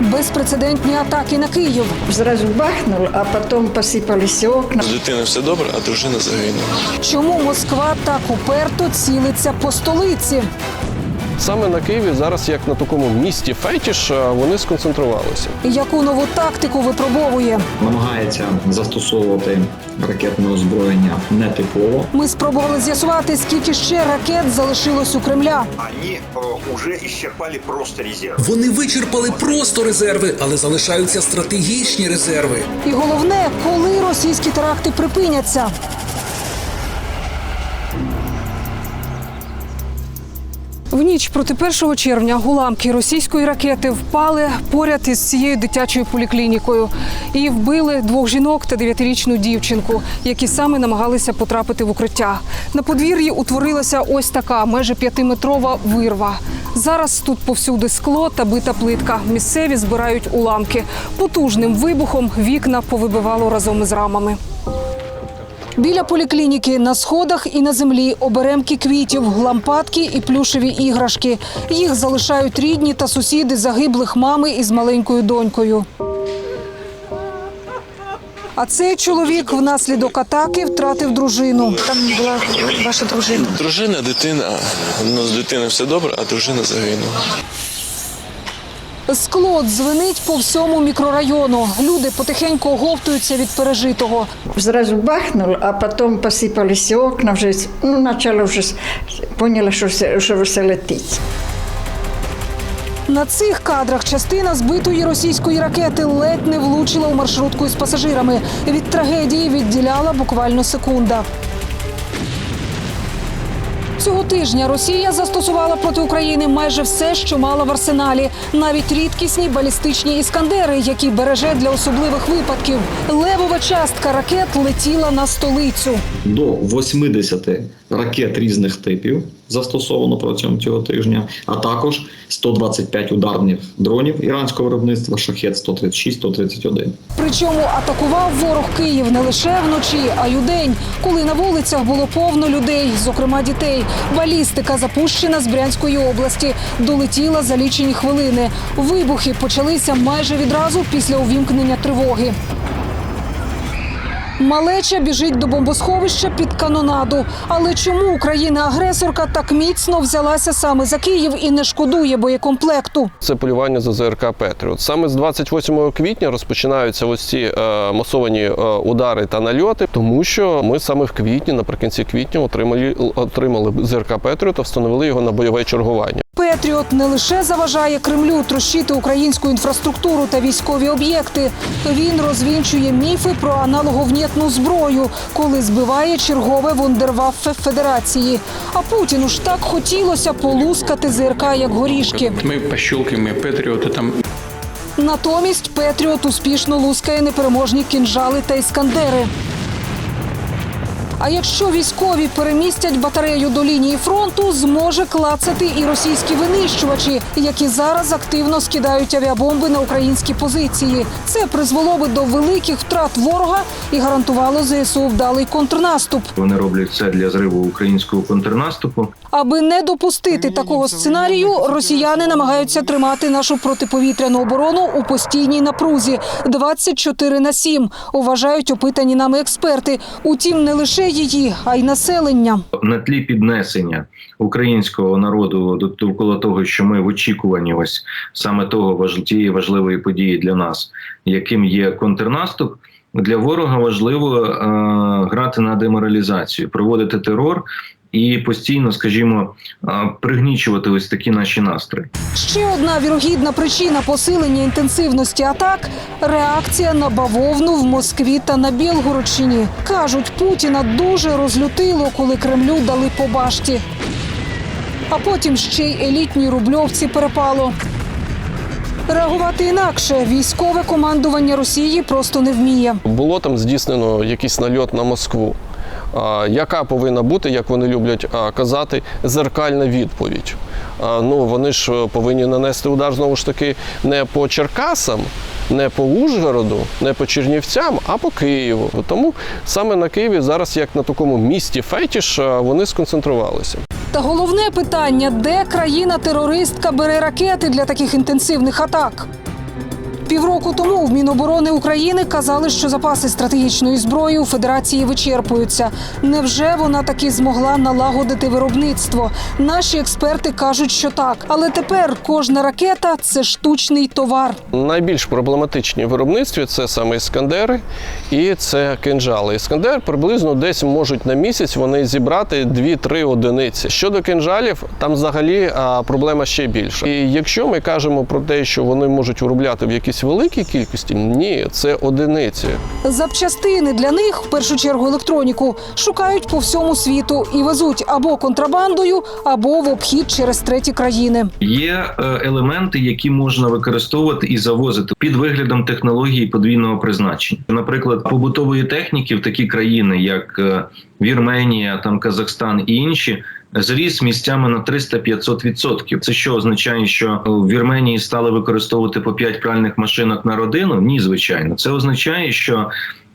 безпрецедентні атаки на Київ. Зразу бахнул, а потом посипалися окна. З дитини все добре, а дружина загинула. Чому Москва так уперто цілиться по столиці? Саме на Києві зараз, як на такому місті фетіш, вони сконцентрувалися. Яку нову тактику випробовує? намагається застосовувати ракетне озброєння нетипово. Ми спробували з'ясувати, скільки ще ракет залишилось у Кремля. Они э, уже исчерпали просто резерв. Вони вичерпали просто резерви, але залишаються стратегічні резерви. І головне, коли російські теракти припиняться. В ніч проти 1 червня уламки російської ракети впали поряд із цією дитячою поліклінікою і вбили двох жінок та дев'ятирічну дівчинку, які саме намагалися потрапити в укриття. На подвір'ї утворилася ось така майже п'ятиметрова вирва. Зараз тут повсюди скло та бита плитка. Місцеві збирають уламки. Потужним вибухом вікна повибивало разом із рамами. Біля поліклініки на сходах і на землі оберемки квітів, лампадки і плюшеві іграшки. Їх залишають рідні та сусіди загиблих мами із маленькою донькою. А цей чоловік внаслідок атаки втратив дружину. Там была ваша дружина. Дружина, дитина, ну з дитини все добре, а дружина загинула. Скло дзвенить по всьому мікрорайону. Люди потихеньку оговтуються від пережитого. Сразу бахнул, а потом посыпались окна. Вже, ну, начало вже поняла, що все, що все летить. На цих кадрах частина збитої російської ракети ледь не влучила у маршрутку із пасажирами. Від трагедії відділяла буквально секунда. Цього тижня Росія застосувала проти України майже все, що мала в арсеналі, навіть рідкісні балістичні іскандери, які береже для особливих випадків. Левова частка ракет летіла на столицю. До 80 ракет різних типів застосовано протягом цього тижня, а також 125 ударних дронів іранського виробництва шахет 136-131. Причому атакував ворог Київ не лише вночі, а й удень, коли на вулицях було повно людей, зокрема дітей. Балістика запущена з Брянської області, долетіла за лічені хвилини. Вибухи почалися майже відразу після увімкнення тривоги. Малеча біжить до бомбосховища під канонаду. Але чому Україна-агресорка так міцно взялася саме за Київ і не шкодує боєкомплекту? Це полювання за ЗРК Петріот. Саме з 28 квітня розпочинаються ось ці е, масовані е, удари та нальоти, тому що ми саме в квітні, наприкінці квітня, отримали отримали ЗРК Петріот та встановили його на бойове чергування. Петріот не лише заважає Кремлю трощити українську інфраструктуру та військові об'єкти. Він розвінчує міфи про аналоговнєтну зброю, коли збиває чергове вундерваффе Федерації. А Путіну ж так хотілося полускати ЗРК як горішки. Мы пощелкаем и патриоты там Натомість Петріот успішно лускає непереможні кінжали та іскандери. А якщо військові перемістять батарею до лінії фронту, зможе клацати і російські винищувачі, які зараз активно скидають авіабомби на українські позиції. Це призвело би до великих втрат ворога і гарантувало ЗСУ вдалий контрнаступ. Вони роблять все для зриву українського контрнаступу. Аби не допустити такого сценарію, росіяни намагаються тримати нашу протиповітряну оборону у постійній напрузі 24 на 7, вважають опитані нами експерти. Утім, не лише її, а й населення. На тлі піднесення українського народу до довкола того, що ми в очікуванні ось саме того важ- тієї важливої події для нас, яким є контрнаступ. Для ворога важливо е, грати на деморалізацію, проводити терор і постійно, скажімо, е, пригнічувати ось такі наші настрої. Ще одна вірогідна причина посилення інтенсивності атак реакція на бавовну в Москві та на Білгородщині. Кажуть, Путіна дуже розлютило, коли Кремлю дали по башті. А потім ще й елітній рубльовці перепало. Реагувати інакше військове командування Росії просто не вміє. Було там здійснено якийсь нальот на Москву. Яка повинна бути, як вони люблять казати, зеркальна відповідь? Ну вони ж е, повинні нанести удар знову ж таки не по Черкасам, не по Ужгороду, не по Чернівцям, а по Києву. Тому саме на Києві зараз, як на такому місті фетіш, вони сконцентрувалися. Та головне питання: де країна-терористка бере ракети для таких інтенсивних атак? Півроку тому в Міноборони України казали, що запаси стратегічної зброї у Федерації вичерпуються. Невже вона таки змогла налагодити виробництво? Наші експерти кажуть, що так. Але тепер кожна ракета це штучний товар. Найбільш проблематичні виробництві це саме іскандери і це кинжали. Іскандер приблизно десь можуть на місяць вони зібрати 2-3 одиниці. Щодо кинжалів, там взагалі проблема ще більша. І якщо ми кажемо про те, що вони можуть виробляти в якійсь великій кількості, ні, це одиниці. Запчастини для них, в першу чергу електроніку, шукають по всьому світу і везуть або контрабандою, або в обхід через треті країни. Є е, елементи, які можна використовувати і завозити під виглядом технології подвійного призначення. Наприклад, побутової техніки в такі країни, як е, Вірменія, там Казахстан і інші. Зріс місцями на 300-500%. Це що означає, що в Вірменії стали використовувати по 5 пральних машинок на родину? Ні, звичайно. Це означає, що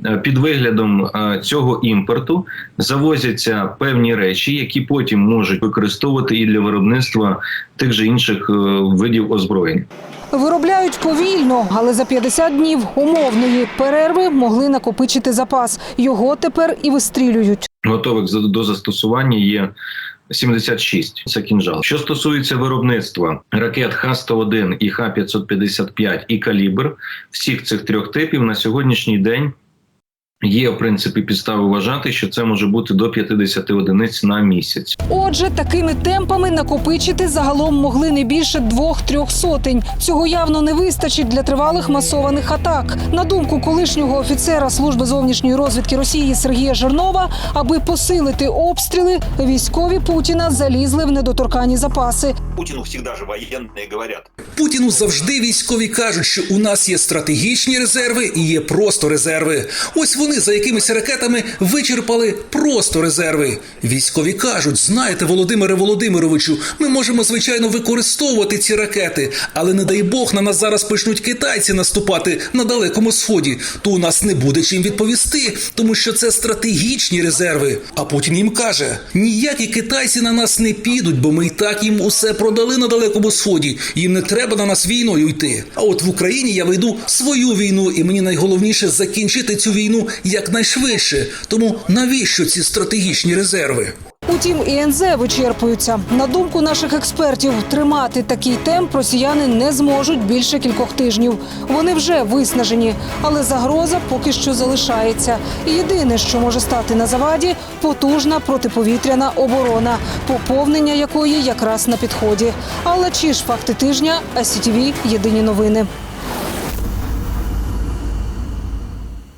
е, під виглядом е, цього імпорту завозяться певні речі, які потім можуть використовувати і для виробництва тих же інших е, видів озброєнь. Виробляють повільно, але за 50 днів умовної перерви могли накопичити запас. Його тепер і вистрілюють. готових до застосування є 76. Це кінжал. Що стосується виробництва ракет Х-101 і Х-555 і калібр, всіх цих трьох типів на сьогоднішній день є в принципі підстави вважати, що це може бути до 50 одиниць на місяць. Отже, такими темпами накопичити загалом могли не більше двох-трьох сотень. Цього явно не вистачить для тривалих масованих атак. На думку колишнього офіцера служби зовнішньої розвідки Росії Сергія Жернова, аби посилити обстріли, військові Путіна залізли в недоторкані запаси. Путину всегда же военные говорят. Путіну завжди військові кажуть, що у нас є стратегічні резерви і є просто резерви. Ось вони за якимись ракетами вичерпали просто резерви. Військові кажуть: знаєте, Володимире Володимировичу, ми можемо звичайно використовувати ці ракети, але не дай Бог на нас зараз почнуть китайці наступати на далекому сході. То у нас не буде чим відповісти, тому що це стратегічні резерви. А Путін їм каже: ніякі китайці на нас не підуть, бо ми і так їм усе продали на далекому сході. Їм не треба на нас війною йти. А от в Україні я веду свою війну, і мені найголовніше закінчити цю війну якнайшвидше. Тому навіщо ці стратегічні резерви? Утім, і НЗ вичерпуються. На думку наших експертів, тримати такий темп росіяни не зможуть більше кількох тижнів. Вони вже виснажені, але загроза поки що залишається. І єдине, що може стати на заваді, потужна протиповітряна оборона, поповнення якої якраз на підході. Але чи ж факти тижня СІТВ – єдині новини.